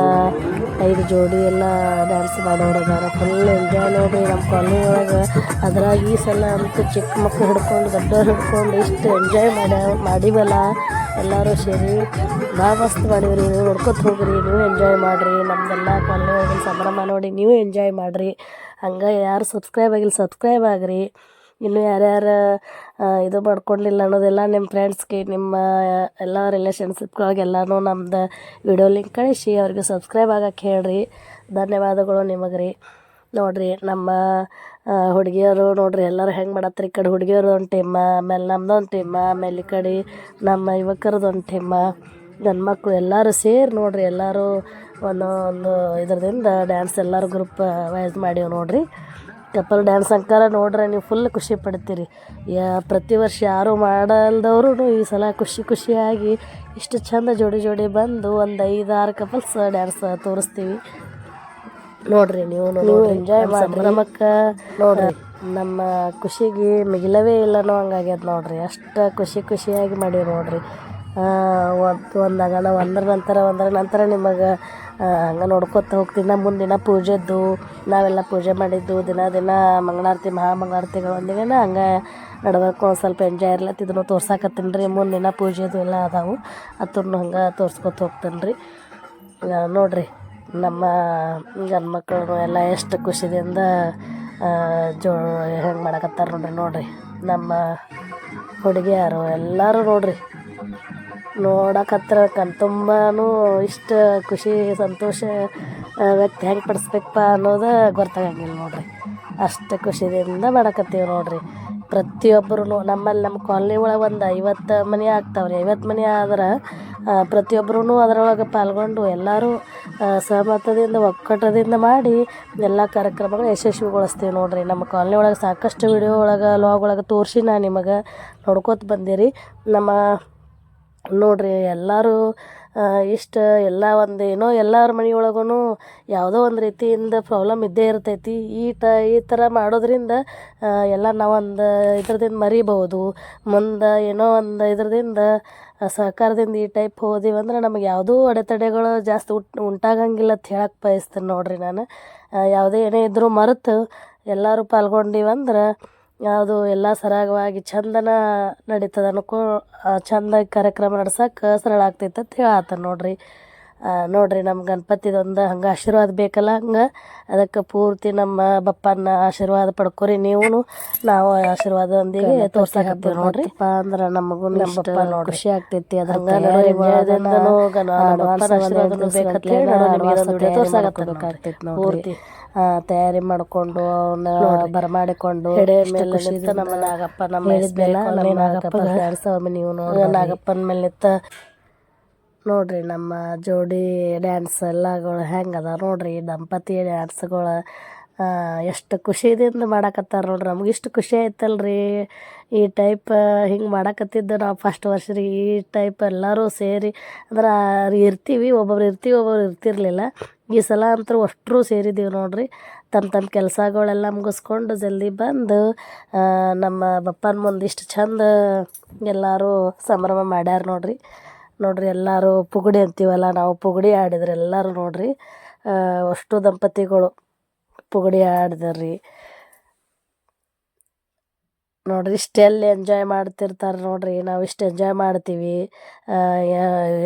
ಐದು ಜೋಡಿ ಎಲ್ಲ ಡ್ಯಾನ್ಸ್ ಮಾಡೋರು ಫುಲ್ ಎಂಜಾಯ್ ನೋಡಿ ನಮ್ಮ ಕಾಲನಿ ಒಳಗೆ. ಅದ್ರಾಗ ಈ ಸಲ ಅಂತೂ ಚಿಕ್ಕ ಮಕ್ಕಳು ಹಿಡ್ಕೊಂಡು, ದೊಡ್ಡವ್ರು ಹಿಡ್ಕೊಂಡು ಇಷ್ಟು ಎಂಜಾಯ್ ಮಾಡ, ಮಾಡಿವಲ್ಲ. ಎಲ್ಲರೂ ಸೇರಿ ಭಾಳ ಮಸ್ತ್ ಮಾಡಿವ್ರಿ ನೀವು ನೋಡ್ಕೊತ ಹೋಗ್ರಿ. ನೀವು ಎಂಜಾಯ್ ಮಾಡಿರಿ. ನಮ್ದೆಲ್ಲ ಕಾಲನಿ ಒಳಗೆ ಸಂಭ್ರಮ ನೋಡಿ ನೀವು ಎಂಜಾಯ್ ಮಾಡಿರಿ. ಹಂಗೆ ಯಾರು ಸಬ್ಸ್ಕ್ರೈಬ್ ಆಗಿಲ್ಲ ಸಬ್ಸ್ಕ್ರೈಬ್ ಆಗ್ರಿ. ಇನ್ನು ಯಾರ್ಯಾರು ಇದು ಮಾಡ್ಕೊಂಡಿಲ್ಲ ಅನ್ನೋದೆಲ್ಲ ನಿಮ್ಮ ಫ್ರೆಂಡ್ಸ್ಗೆ ನಿಮ್ಮ, ಎಲ್ಲ ರಿಲೇಷನ್ಶಿಪ್ಗಳಿಗೆಲ್ಲನೂ ನಮ್ದು ವಿಡಿಯೋ ಲಿಂಕ್ ಕಳಿಸಿ, ಅವ್ರಿಗೆ ಸಬ್ಸ್ಕ್ರೈಬ್ ಆಗಕ್ಕೆ ಹೇಳ್ರಿ. ಧನ್ಯವಾದಗಳು ನಿಮಗೆ ರೀ ನೋಡಿರಿ, ನಮ್ಮ ಹುಡುಗಿಯರು ನೋಡ್ರಿ, ಎಲ್ಲರೂ ಹೆಂಗೆ ಮಾಡತ್ತರಿ ಈ ಕಡೆ ಹುಡುಗಿಯರು ಒಂದು ಟೀಮ ಆಮೇಲೆ ನಮ್ಮದೊಂದು ಒಂದು ಟೀಮ ಆಮೇಲೆ ಈ ಕಡೆ ನಮ್ಮ ಯುವಕರದ್ದು ಒಂದು ಟೀಮ ನನ್ನ ಮಕ್ಕಳು ಎಲ್ಲರೂ ಸೇರಿ ನೋಡ್ರಿ, ಎಲ್ಲರೂ ಒಂದು ಒಂದು ಇದರದಿಂದ ಡ್ಯಾನ್ಸ್ ಎಲ್ಲರೂ ಗ್ರೂಪ್ ವೈಸ್ ಮಾಡೀವಿ ನೋಡ್ರಿ. ಕಪಲ್ ಡ್ಯಾನ್ಸ್ ಅಂಕಾರ ನೋಡ್ರೆ ನೀವು ಫುಲ್ ಖುಷಿ ಪಡ್ತೀರಿ. ಯಾ ಪ್ರತಿ ವರ್ಷ ಯಾರು ಮಾಡಲ್ದವ್ರು ಈ ಸಲ ಖುಷಿ ಖುಷಿಯಾಗಿ ಇಷ್ಟು ಚಂದ ಜೋಡಿ ಜೋಡಿ ಬಂದು ಒಂದು ಐದಾರು ಕಪಲ್ಸ್ ಡ್ಯಾನ್ಸ್ ತೋರಿಸ್ತೀವಿ. ನೋಡ್ರಿ ನೀವು ನೀವು ಎಂಜಾಯ್ ಸಂಭ್ರಮಕ್ಕೆ ನೋಡ್ರಿ. ನಮ್ಮ ಖುಷಿಗೆ ಮಿಗಿಲವೇ ಇಲ್ಲನೋ ಹಂಗಾಗ್ಯದ ನೋಡ್ರಿ. ಅಷ್ಟು ಖುಷಿ ಖುಷಿಯಾಗಿ ಮಾಡೀವಿ ನೋಡ್ರಿ. ಒಂದು ಒಂದಾಗಣ ಒಂದರ ನಂತರ ಒಂದರ ನಂತರ ನಿಮಗೆ ಹಂಗೆ ನೋಡ್ಕೊತ ಹೋಗ್ತೀನಿ ನಮ್ಮ ಮುಂದಿನ ಪೂಜೆದ್ದು ನಾವೆಲ್ಲ ಪೂಜೆ ಮಾಡಿದ್ದು ದಿನ ದಿನ ಮಂಗಳಾರತಿ ಮಹಾಮಂಗಳಾರತಿಗಳೊಂದಿಗೆ ಹಂಗೆ ನಡ್ಬೇಕು ಒಂದು ಸ್ವಲ್ಪ ಎಂಜಾಯ್ ಇರ್ಲತ್ತ. ಇದನ್ನು ತೋರ್ಸಾಕತ್ತೀನಿ ರೀ. ಮುಂದಿನ ಪೂಜೆದು ಎಲ್ಲ ಅದಾವು. ಅದನ್ನು ಹಂಗೆ ತೋರ್ಸ್ಕೊತ ಹೋಗ್ತೀನಿ ರೀ. ನೋಡಿರಿ ನಮ್ಮ ಗಂಡು ಮಕ್ಕಳು ಎಲ್ಲ ಎಷ್ಟು ಖುಷಿದಿಂದ ಆ, ಜೋ ಹೆಂಗೆ ಮಾಡಕತ್ತಾರ ನೋಡ್ರಿ ನೋಡಿರಿ. ನಮ್ಮ ಹುಡುಗಿಯರು ಎಲ್ಲರೂ ನೋಡ್ರಿ. ನೋಡಕತ್ರ ಕಣ್ತುಂಬನೂ ಇಷ್ಟು ಖುಷಿ, ಸಂತೋಷ ವ್ಯಕ್ತ ಹೆಂಗೆ ಪಡಿಸ್ಬೇಕಪ್ಪ ಅನ್ನೋದು ಗೊತ್ತಾಗಂಗಿಲ್ಲ ನೋಡಿರಿ. ಅಷ್ಟು ಖುಷಿಯಿಂದ ಮಾಡಕತ್ತೀವಿ ನೋಡಿರಿ. ಪ್ರತಿಯೊಬ್ಬರು ನಮ್ಮಲ್ಲಿ ನಮ್ಮ ಕಾಲೋನಿ ಒಳಗೆ ಒಂದು ಐವತ್ತು ಮನೆ ಆಗ್ತಾವ್ರಿ. ಐವತ್ತು ಮನೆ ಆದ್ರೆ ಪ್ರತಿಯೊಬ್ಬರೂ ಅದರೊಳಗೆ ಪಾಲ್ಗೊಂಡು ಎಲ್ಲರೂ ಸಹಮತದಿಂದ, ಒಕ್ಕಟದಿಂದ ಮಾಡಿ ಎಲ್ಲ ಕಾರ್ಯಕ್ರಮಗಳು ಯಶಸ್ವಿಗೊಳಿಸ್ತೀವಿ ನೋಡಿರಿ. ನಮ್ಮ ಕಾಲೋನಿ ಒಳಗೆ ಸಾಕಷ್ಟು ವಿಡಿಯೋ ಒಳಗೆ ಲಾಗ್ ಒಳಗೆ ತೋರಿಸಿ ನಾನು ನಿಮಗೆ ನೋಡ್ಕೋತ ಬಂದಿರಿ. ನಮ್ಮ ನೋಡ್ರಿ ಎಲ್ಲರೂ ಇಷ್ಟು ಎಲ್ಲ ಒಂದು ಏನೋ ಎಲ್ಲರ ಮನೆಯೊಳಗೂ ಯಾವುದೋ ಒಂದು ರೀತಿಯಿಂದ ಪ್ರಾಬ್ಲಮ್ ಇದ್ದೇ ಇರ್ತೈತಿ. ಈ ಟ ಈ ಥರ ಮಾಡೋದ್ರಿಂದ ಎಲ್ಲ ನಾವೊಂದು ಇದ್ರದಿಂದ ಮರಿಬೋದು ಮುಂದೆ ಏನೋ ಒಂದು ಇದ್ರದಿಂದ ಆ, ಸಹಕಾರದಿಂದ ಈ ಟೈಪ್ ಹೋದಿವಂದ್ರೆ ನಮಗೆ ಯಾವುದೂ ಅಡೆತಡೆಗಳು ಜಾಸ್ತಿ ಉಟ್ ಉಂಟಾಗಂಗಿಲ್ಲ ಅಂತ ಹೇಳಕ್ಕೆ ಬಯಸ್ತೀನಿ ನೋಡ್ರಿ ನಾನು. ಯಾವುದೇ ಏನೇ ಇದ್ದರೂ ಮರೆತು ಎಲ್ಲರೂ ಪಾಲ್ಗೊಂಡಿವಂದ್ರೆ ಯಾವುದು ಎಲ್ಲ ಸರಾಗವಾಗಿ ಚಂದನ ನಡೀತದೆ ಅನ್ಕೋ ಚಂದ ಚಂದಾಗಿ ಕಾರ್ಯಕ್ರಮ ನಡ್ಸಕ್ಕೆ ಸರಳ ಆಗ್ತೈತೆ ಅಂತ ಹೇಳತ್ತಾನ ನೋಡ್ರಿ. ನೋಡ್ರಿ ನಮ್ಮ ಗಣಪತಿದೊಂದು ಹಂಗೆ ಆಶೀರ್ವಾದ ಬೇಕಲ್ಲ ಹಂಗೆ? ಅದಕ್ಕೆ ಪೂರ್ತಿ ನಮ್ಮ ಬಪ್ಪನ ಆಶೀರ್ವಾದ ಪಡ್ಕೊರಿ ನೀವು ನಾವು ಆಶೀರ್ವಾದದೊಂದಿಗೆ ತೋರ್ಸಾಕತ್ತೀವಿ ನೋಡ್ರಿ. ಅಂದ್ರೆ ನಮಗೂ ನಮ್ಮ ಬಪ್ಪ ನೋಡಿ ಖುಷಿ ಆಗ್ತೈತಿ ನೋಡ್ರಿ. ಪೂರ್ತಿ. ಆ, ತಯಾರಿ ಮಾಡ್ಕೊಂಡು ಅವನ್ನ ಬರಮಾಡಿಕೊಂಡು ನಮ್ಮ ನಾಗಪ್ಪ ನಮ್ಮ ನಾಗಪ್ಪ ನೀವು ನೋಡಿ ನಾಗಪ್ಪನ ಮೇಲೆ ನೋಡ್ರಿ ನಮ್ಮ ಜೋಡಿ ಡ್ಯಾನ್ಸ್ ಎಲ್ಲಗಳು ಹೆಂಗದ ನೋಡ್ರಿ ದಂಪತಿ ಡ್ಯಾನ್ಸ್ಗಳು ಎಷ್ಟು ಖುಷಿದಿಂದ ಮಾಡಾಕತ್ತಾರ ನೋಡ್ರಿ. ನಮ್ಗೆ ಇಷ್ಟು ಖುಷಿ ಆಯ್ತಲ್ರಿ. ಈ ಟೈಪ್ ಹಿಂಗೆ ಮಾಡಾಕತ್ತಿದ್ದ ನಾವು ಫಸ್ಟ್ ವರ್ಷ ರೀ. ಈ ಟೈಪ್ ಎಲ್ಲರೂ ಸೇರಿ ಅಂದ್ರೆ ಇರ್ತೀವಿ ಒಬ್ಬೊಬ್ರು ಇರ್ತೀವಿ ಒಬ್ಬೊಬ್ರು ಇರ್ತಿರ್ಲಿಲ್ಲ. ಈ ಸಲ ಅಂತೂ ಅಷ್ಟರು ಸೇರಿದ್ದೀವಿ ನೋಡ್ರಿ. ತಮ್ಮ ತಮ್ಮ ಕೆಲಸಗಳೆಲ್ಲ ಮುಗಿಸ್ಕೊಂಡು ಜಲ್ದಿ ಬಂದು ನಮ್ಮ ಬಪ್ಪನ ಮುಂದಿಷ್ಟು ಚಂದ ಎಲ್ಲರೂ ಸಂಭ್ರಮ ಮಾಡ್ಯಾರ ನೋಡ್ರಿ. ನೋಡ್ರಿ, ಎಲ್ಲರೂ ಪುಗಡಿ ಅಂತೀವಲ್ಲ, ನಾವು ಪುಗಡಿ ಆಡಿದ್ರೆ ಎಲ್ಲರೂ ನೋಡ್ರಿ. ಅಷ್ಟು ದಂಪತಿಗಳು ಪುಗಡಿ ಆಡಿದ್ರಿ ನೋಡ್ರಿ ಇಷ್ಟೆಲ್ಲ ಎಂಜಾಯ್ ಮಾಡ್ತಿರ್ತಾರೆ ನೋಡ್ರಿ. ನಾವು ಇಷ್ಟು ಎಂಜಾಯ್ ಮಾಡ್ತೀವಿ.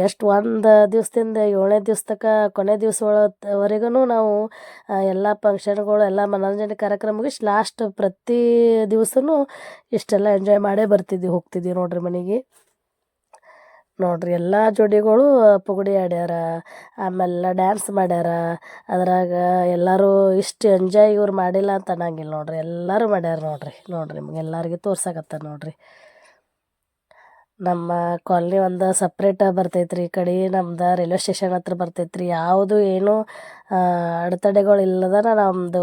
ಎಷ್ಟು ಒಂದು ದಿವಸದಿಂದ ಏಳನೇ ದಿವ್ಸ ಕೊನೆ ದಿವಸ ಒಳವರೆಗೂ ನಾವು ಎಲ್ಲ ಫಂಕ್ಷನ್ಗಳು ಎಲ್ಲ ಮನೋರಂಜನೆ ಕಾರ್ಯಕ್ರಮ ಲಾಸ್ಟ್ ಪ್ರತಿ ದಿವಸನೂ ಇಷ್ಟೆಲ್ಲ ಎಂಜಾಯ್ ಮಾಡೇ ಬರ್ತಿದ್ವಿ, ಹೋಗ್ತಿದ್ವಿ ನೋಡ್ರಿ ಮನೆಗೆ. ನೋಡ್ರಿ ಎಲ್ಲ ಜೋಡಿಗಳು ಪುಗಡಿ ಆಡ್ಯಾರ ಆಮೇಲೆ ಡ್ಯಾನ್ಸ್ ಮಾಡ್ಯಾರ, ಅದ್ರಾಗ ಎಲ್ಲರೂ ಇಷ್ಟು ಎಂಜಾಯ್ ಇವ್ರು ಮಾಡಿಲ್ಲ ಅಂತ ಅನ್ನಂಗಿಲ್ಲ ನೋಡ್ರಿ, ಎಲ್ಲರೂ ಮಾಡ್ಯಾರ ನೋಡ್ರಿ ನೋಡ್ರಿ ನಿಮ್ಗೆ ಎಲ್ಲರಿಗೆ ತೋರ್ಸಕತ್ತ ನೋಡ್ರಿ. ನಮ್ಮ ಕಾಲ್ನಿ ಒಂದು ಸಪ್ರೇಟ್ ಬರ್ತೈತ್ರಿ, ಈ ಕಡೆ ನಮ್ದು ರೈಲ್ವೆ ಸ್ಟೇಷನ್ ಹತ್ರ ಬರ್ತೈತ್ರಿ, ಯಾವುದು ಏನು ಅಡೆತಡೆಗಳು ಇಲ್ಲದನ ನಮ್ಮದು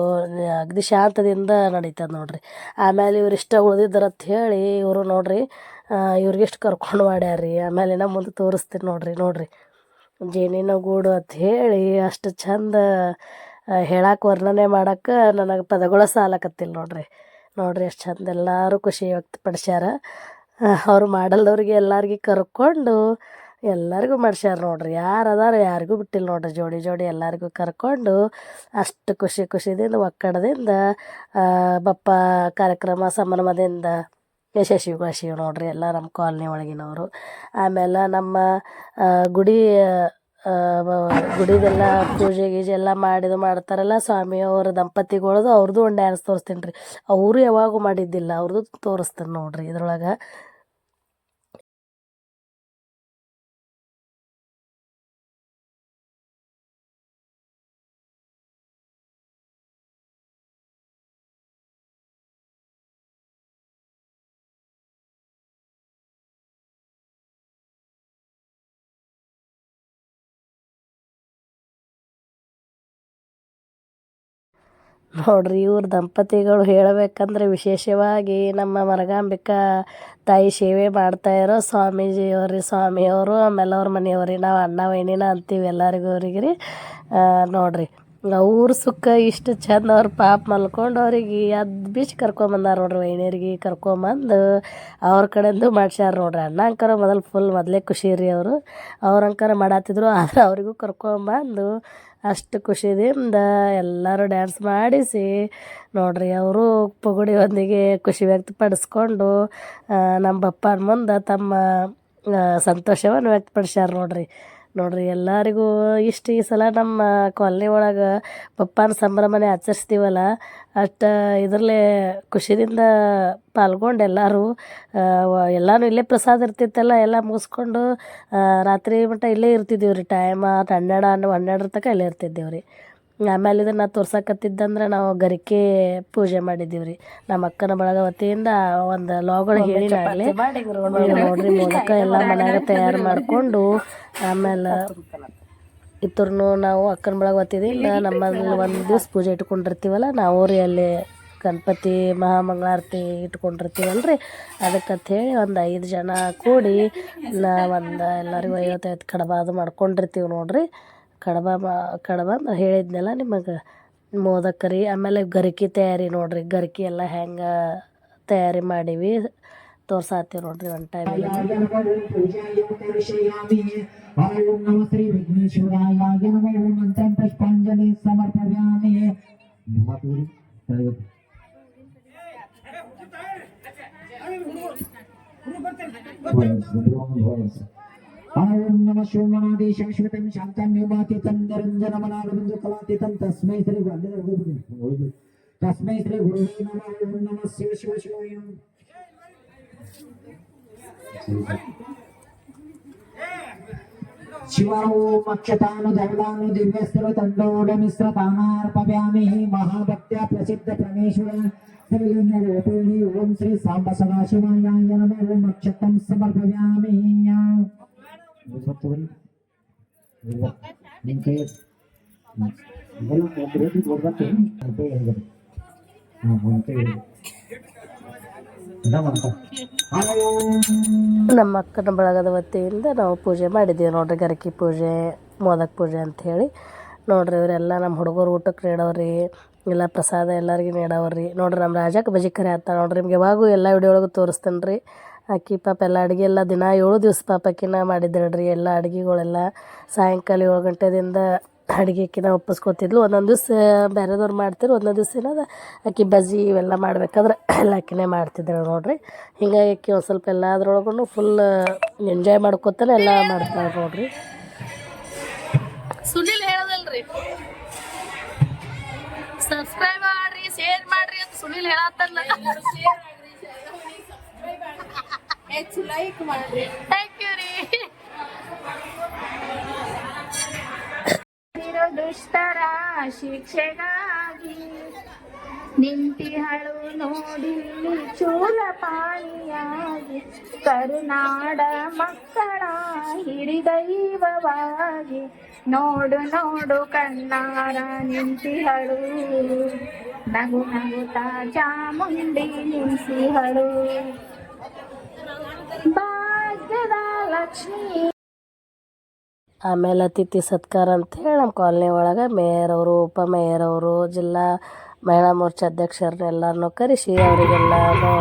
ಅಗದಿ ಶಾಂತದಿಂದ ನಡೀತದೆ ನೋಡ್ರಿ. ಆಮೇಲೆ ಇವ್ರು ಇಷ್ಟ ಉಳ್ದಿದ್ದಾರ ಅಂತ ಹೇಳಿ ಇವರು ನೋಡ್ರಿ ಇವ್ರಿಗಿಷ್ಟು ಕರ್ಕೊಂಡು ಮಾಡ್ಯಾರ್ರಿ? ಆಮೇಲೆ ನಾ ಮುಂದೆ ತೋರಿಸ್ತೀನಿ ನೋಡ್ರಿ, ನೋಡಿರಿ. ಜೇನಿನ ಗೂಡು ಅಂತ ಹೇಳಿ ಅಷ್ಟು ಚಂದ ಹೇಳಕ್ಕೆ ವರ್ಣನೆ ಮಾಡಕ್ಕೆ ನನಗೆ ಪದಗಳ ಸಾಲಕತ್ತಿಲ್ಲ ನೋಡಿರಿ. ನೋಡಿರಿ ಎಷ್ಟು ಚಂದ ಎಲ್ಲರೂ ಖುಷಿ ವ್ಯಕ್ತಪಡಿಸ್ಯಾರ. ಅವ್ರು ಮಾಡಲ್ದವ್ರಿಗೆ ಎಲ್ಲರಿಗೆ ಕರ್ಕೊಂಡು ಎಲ್ಲರಿಗೂ ಮಾಡ್ಸ್ಯಾರ ನೋಡ್ರಿ. ಯಾರು ಅದಾರ ಯಾರಿಗೂ ಬಿಟ್ಟಿಲ್ಲ ನೋಡ್ರಿ. ಜೋಡಿ ಜೋಡಿ ಎಲ್ಲರಿಗೂ ಕರ್ಕೊಂಡು ಅಷ್ಟು ಖುಷಿ ಖುಷಿದಿಂದ ಒಕ್ಕಡದಿಂದ ಬಪ್ಪ ಕಾರ್ಯಕ್ರಮ, ಸಂಭ್ರಮದಿಂದ ಯಶಸ್ವಿಗೊಳಿಸೀವಿ ನೋಡ್ರಿ ಎಲ್ಲ ನಮ್ಮ ಕಾಲ್ನಿ ಒಳಗಿನವರು. ಆಮೇಲೆ ನಮ್ಮ ಗುಡಿ ಗುಡಿದೆಲ್ಲ ಪೂಜೆ ಗೀಜೆ ಎಲ್ಲ ಮಾಡಿದು ಮಾಡ್ತಾರಲ್ಲ ಸ್ವಾಮಿಯವ್ರ ದಂಪತಿಗಳದು ಅವ್ರದ್ದು ಒಂದು ಡ್ಯಾನ್ಸ್ ತೋರಿಸ್ತೀನಿ ರೀ ಅವರು ಯಾವಾಗೂ ಮಾಡಿದ್ದಿಲ್ಲ ಅವ್ರದ್ದು ತೋರಿಸ್ತೀನಿ ನೋಡ್ರಿ ಇದ್ರೊಳಗೆ. ನೋಡ್ರಿ, ಇವ್ರ ದಂಪತಿಗಳು ಹೇಳಬೇಕಂದ್ರೆ ವಿಶೇಷವಾಗಿ ನಮ್ಮ ಮರಗಾಂಬಿಕಾ ತಾಯಿ ಸೇವೆ ಮಾಡ್ತಾ ಇರೋ ಸ್ವಾಮೀಜಿಯವ್ರಿ, ಸ್ವಾಮಿಯವರು, ಆಮೇಲೆ ಅವ್ರ ಮನೆಯವ್ರಿ. ನಾವು ಅಣ್ಣ ವೈನಿನ ಅಂತೀವಿ ಎಲ್ಲರಿಗೂ ಅವ್ರಿಗೆ ರೀ. ನೋಡ್ರಿ, ಅವ್ರ ಸುಖ ಇಷ್ಟು ಚಂದ ಅವ್ರ ಪಾಪ ಮಲ್ಕೊಂಡು ಅವ್ರಿಗೆ ಅದು ಬೀಚ್ ಕರ್ಕೊಂಬಂದಾರ ನೋಡ್ರಿ ವೈನಿಯರಿಗೆ ಕರ್ಕೊಂಬಂದು ಅವ್ರ ಕಡೆಂದು ಮಾಡ್ಸ್ಯಾರ ನೋಡ್ರಿ. ಅಣ್ಣ ಅಂಕರ ಮೊದಲು ಫುಲ್ ಮೊದಲೇ ಖುಷಿ ರೀ ಅವರು. ಅವ್ರ ಅಂಕರ ಮಾಡತ್ತಿದ್ರು ಆದ್ರೆ ಅವರಿಗೂ ಕರ್ಕೊಂಬಂದು ಅಷ್ಟು ಖುಷಿದಿಂದ ಎಲ್ಲರೂ ಡ್ಯಾನ್ಸ್ ಮಾಡಿಸಿ. ನೋಡ್ರಿ ಅವರು ಪುಗುಡಿಯೊಂದಿಗೆ ಖುಷಿ ವ್ಯಕ್ತಪಡಿಸ್ಕೊಂಡು ನಮ್ಮ ಬಪ್ಪನ ಮುಂದೆ ತಮ್ಮ ಸಂತೋಷವನ್ನು ವ್ಯಕ್ತಪಡಿಸ್ಯಾರ ನೋಡ್ರಿ. ನೋಡ್ರಿ, ಎಲ್ಲರಿಗೂ ಇಷ್ಟು ಈ ಸಲ ನಮ್ಮ ಕಾಲನಿ ಒಳಗೆ ಪಪ್ಪನ ಸಂಭ್ರಮನೆ ಆಚರಿಸ್ತೀವಲ್ಲ, ಅಷ್ಟು ಇದರಲ್ಲೇ ಖುಷಿಯಿಂದ ಪಾಲ್ಗೊಂಡು ಎಲ್ಲರೂ ಎಲ್ಲನೂ ಇಲ್ಲೇ ಪ್ರಸಾದ ಇರ್ತಿತ್ತಲ್ಲ, ಎಲ್ಲ ಮುಗಿಸ್ಕೊಂಡು ರಾತ್ರಿ ಮಟ್ಟ ಇಲ್ಲೇ ಇರ್ತಿದ್ದೀವಿ ರೀ ಟೈಮ್ ಹನ್ನೆರಡು ಹನ್ನೆರಡರ ತನಕ ಇಲ್ಲೇ ಇರ್ತಿದ್ದೀವಿ ರೀ ಆಮೇಲೆ ಇದನ್ನ ತೋರ್ಸಕತ್ತಿದ್ದಂದ್ರೆ ನಾವು ಗರಿಕೆ ಪೂಜೆ ಮಾಡಿದ್ದೀವಿ ರೀ ನಮ್ಮ ಅಕ್ಕನ ಬಳಗ ವತಿಯಿಂದ ಒಂದು ಲಾಗಳು ಹೇಳಿ ನೋಡ್ರಿ ಮೋದಕ ಎಲ್ಲ ಮನೆಯಾಗ ತಯಾರು ಮಾಡಿಕೊಂಡು ಆಮೇಲೆ ಇತ್ತರ್ನು ನಾವು ಅಕ್ಕನ ಬಳಗ ವತಿಯಿಂದ ನಮ್ಮಲ್ಲಿ ಒಂದು ದಿವ್ಸ ಪೂಜೆ ಇಟ್ಕೊಂಡಿರ್ತೀವಲ್ಲ ನಾವು ರೀ ಅಲ್ಲಿ ಗಣಪತಿ ಮಹಾಮಂಗಳಾರತಿ ಇಟ್ಕೊಂಡಿರ್ತೀವಲ್ರಿ. ರೀ ಅದಕ್ಕಂತ ಹೇಳಿ ಒಂದು ಐದು ಜನ ಕೂಡಿ ನಾ ಒಂದು ಎಲ್ಲರಿಗೂ ಐವತ್ತೈದು ಕಡಬಾದ್ ಮಾಡ್ಕೊಂಡಿರ್ತೀವಿ ನೋಡ್ರಿ. ಕಡವ ಮಾ ಕಡಬ ಅಂದ್ರೆ ಹೇಳಿದ್ನಲ್ಲ ನಿಮಗೆ ಮೋದಕರಿ ಆಮೇಲೆ ಗರಿಕೆ ತಯಾರಿ ನೋಡಿರಿ ಗರಿಕೆ ಎಲ್ಲ ಹೆಂಗೆ ತಯಾರಿ ಮಾಡೀವಿ ತೋರ್ಸಾತೀವಿ ನೋಡಿರಿ ಒನ್ ಟೈಮ್ ಸಮರ್ಪಣೆ ओम नमः सोमनादेशं श्रुतं शान्तं निर्मातितं निरञ्जनमनारविन्दुकलातितं तस्मै श्री गुरुवे नमः तस्मै श्री गुरुवे नमः। ओम नमः शिव शिव शिवाय। शिवाओ मक्षतानु धर्मानु दिव्यस्त्र तंडोड शिवाॐ अक्षतानुधर्मानु दिव्यस्तुतण्डोडमिश्रतानार्पयामि महाभक्त्या प्रसिद्धप्रणेश्वर त्रिलिङ्गरूपिणी ओम श्री सांबा सदाशिवाय नमः। ओम मक्षतम समर्पयामि। ಇಲ್ಲ ಕೈ ಇದೆಲ್ಲ ಒಂದು ನಮ್ಮ ಅಕ್ಕನ ಬಳಗದ ವತಿಯಿಂದ ನಾವು ಪೂಜೆ ಮಾಡಿದ್ದೀವಿ ನೋಡ್ರಿ, ಗರಕಿ ಪೂಜೆ, ಮೋದಕ ಪೂಜೆ ಅಂತ ಹೇಳಿ. ನೋಡ್ರಿ ಇವರೆಲ್ಲ ನಮ್ಮ ಹುಡುಗರು ಊಟಕ್ಕೆ ನೀಡವ್ರಿ ಎಲ್ಲ ಪ್ರಸಾದ ಎಲ್ಲರಿಗೂ ನೀಡವ್ರಿ. ನೋಡ್ರಿ ನಮ್ಮ ರಾಜಕ್ಕೆ ಬಜಿ ಕರೆ ಆತ ನೋಡ್ರಿ, ನಿಮ್ಗೆ ಯಾವಾಗೂ ಎಲ್ಲ ವಿಡಿಯೋ ಒಳಗೆ ತೋರಿಸ್ತೇನೆ ರೀ ಆಕಿ ಪಾಪ ಎಲ್ಲ ಅಡುಗೆ ಎಲ್ಲ ದಿನ ಏಳು ದಿವಸ ಪಾಪಕ್ಕಿನ ಮಾಡಿದ್ರಿ ಎಲ್ಲ ಅಡುಗೆಗಳೆಲ್ಲ. ಸಾಯಂಕಾಲ ಏಳು ಗಂಟೆದಿಂದ ಅಡುಗೆಕಿನ ಒಪ್ಪಿಸ್ಕೊತಿದ್ಲು. ಒಂದೊಂದು ದಿವಸ ಬೇರೆದವ್ರು ಮಾಡ್ತಿರು ಒಂದೊಂದು ದಿವಸ ಏನದ ಆಕಿ ಬಜ್ಜಿ ಇವೆಲ್ಲ ಮಾಡ್ಬೇಕಾದ್ರೆ ಎಲ್ಲ ಆಕಿನೇ ಮಾಡ್ತಿದ್ರು ನೋಡ್ರಿ. ಹಿಂಗಾಗಿ ಆಕಿ ಒಂದು ಸ್ವಲ್ಪ ಎಲ್ಲ ಅದ್ರೊಳಗೂ ಫುಲ್ ಎಂಜಾಯ್ ಮಾಡ್ಕೊತಾನೆ ಎಲ್ಲ ಮಾಡ್ತಾಳೆ ನೋಡ್ರಿ. ಸುನಿಲ್ ಹೇಳದಲ್ರಿ. ಸಬ್ಸ್ಕ್ರೈಬ್ ಮಾಡ್ರಿ ಶೇರ್ ಮಾಡ್ರಿ ಅಂತ ಸುನಿಲ್ ಹೇಳತ್ತಲ್ಲ ಲೈಕ್ ಮಾಡ್ರಿ ಥ್ಯಾಂಕ್ ಯು ರೀ. ದುಷ್ಟರ ಶಿಕ್ಷೆಗಾಗಿ ನಿಂತಿಹಳು ನೋಡಿ ಚೂಲಪಾಣಿಯಾಗಿ ಕರುನಾಡ ಮಕ್ಕಳ ಹಿರಿದೈವವಾಗಿ ನೋಡು ನೋಡು ಕಣ್ಣಾರ ನಿಂತಿಹಳು ನಗು ನಗುತ್ತಾ ಚಾಮುಂಡಿ ನಿಂತಿಹಳು ಆಮೇಲೆ ಅತಿಥಿ ಸತ್ಕಾರ ಅಂತೇಳಿ ನಮ್ಮ ಕಾಲನಿ ಒಳಗೆ ಮೇಯರ್ ಅವರು, ಉಪ ಮೇಯರ್ ಅವರು, ಜಿಲ್ಲಾ ಮಹಿಳಾ ಮೋರ್ಚಾ ಅಧ್ಯಕ್ಷರನ್ನೆಲ್ಲರನ್ನೂ ಕರೆಸಿ ಅವರಿಗೆಲ್ಲನೂ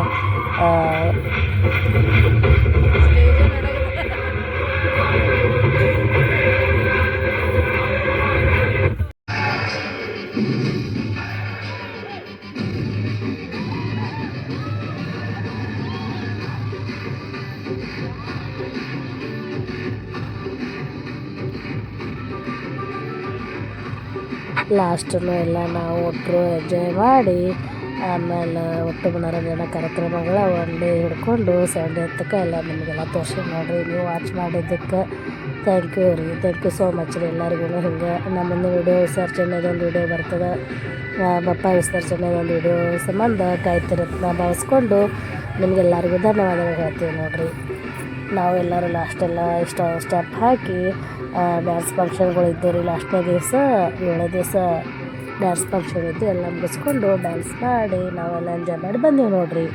ಲಾಸ್ಟನ್ನು ಎಲ್ಲ ನಾವು ಒಟ್ಟರು ಎಂಜಾಯ್ ಮಾಡಿ, ಆಮೇಲೆ ಒಟ್ಟು ಮನೋರಂಜನಾ ಕಾರ್ಯಕ್ರಮಗಳ ಡೇ ಹಿಡ್ಕೊಂಡು ಸಂಡೆ ಹತ್ತಕ್ಕೆ ಎಲ್ಲ ನಿಮಗೆಲ್ಲ ತೋರ್ಸಿ ನೋಡಿರಿ, ನೀವು ವಾಚ್ ಮಾಡಿದ್ದಕ್ಕೆ ಥ್ಯಾಂಕ್ ಯು ರೀ. ಥ್ಯಾಂಕ್ ಯು ಸೋ ಮಚ್ ರೀ ಎಲ್ಲರಿಗೂ. ಹಿಂಗೆ ನಮ್ಮನ್ನು ವಿಡಿಯೋ ವಿಸರ್ಜನೆದು ಒಂದು ವಿಡಿಯೋ ಬರ್ತದೆ ಬಪ್ಪ ವಿಸರ್ಜನೆದು ಒಂದು ವಿಡಿಯೋ ಸಂಬಂಧ ಕಾಯ್ತಿರತ್ನ ಭಾವಿಸ್ಕೊಂಡು ನಿಮಗೆಲ್ಲರಿಗೂ ಧನ್ಯವಾದಗಳು ಹೇಳ್ತೀವಿ ನೋಡಿರಿ. ನಾವು ಎಲ್ಲರೂ ಲಾಸ್ಟೆಲ್ಲ ಇಷ್ಟ ಸ್ಟೆಪ್ ಹಾಕಿ ಡ್ಯಾನ್ಸ್ ಫಂಕ್ಷನ್ಗಳು ಇದ್ದವು ರೀ ಲಾಸ್ಟ್ನೇ ದಿವಸ, ಏಳನೇ ದಿವಸ ಡ್ಯಾನ್ಸ್ ಫಂಕ್ಷನ್ ಇತ್ತು. ಎಲ್ಲ ಮುಗಿಸ್ಕೊಂಡು ಡ್ಯಾನ್ಸ್ ಮಾಡಿ ನಾವೆಲ್ಲ ಎಂಜಾಯ್ ಮಾಡಿ ಬಂದೀವಿ ನೋಡಿರಿ.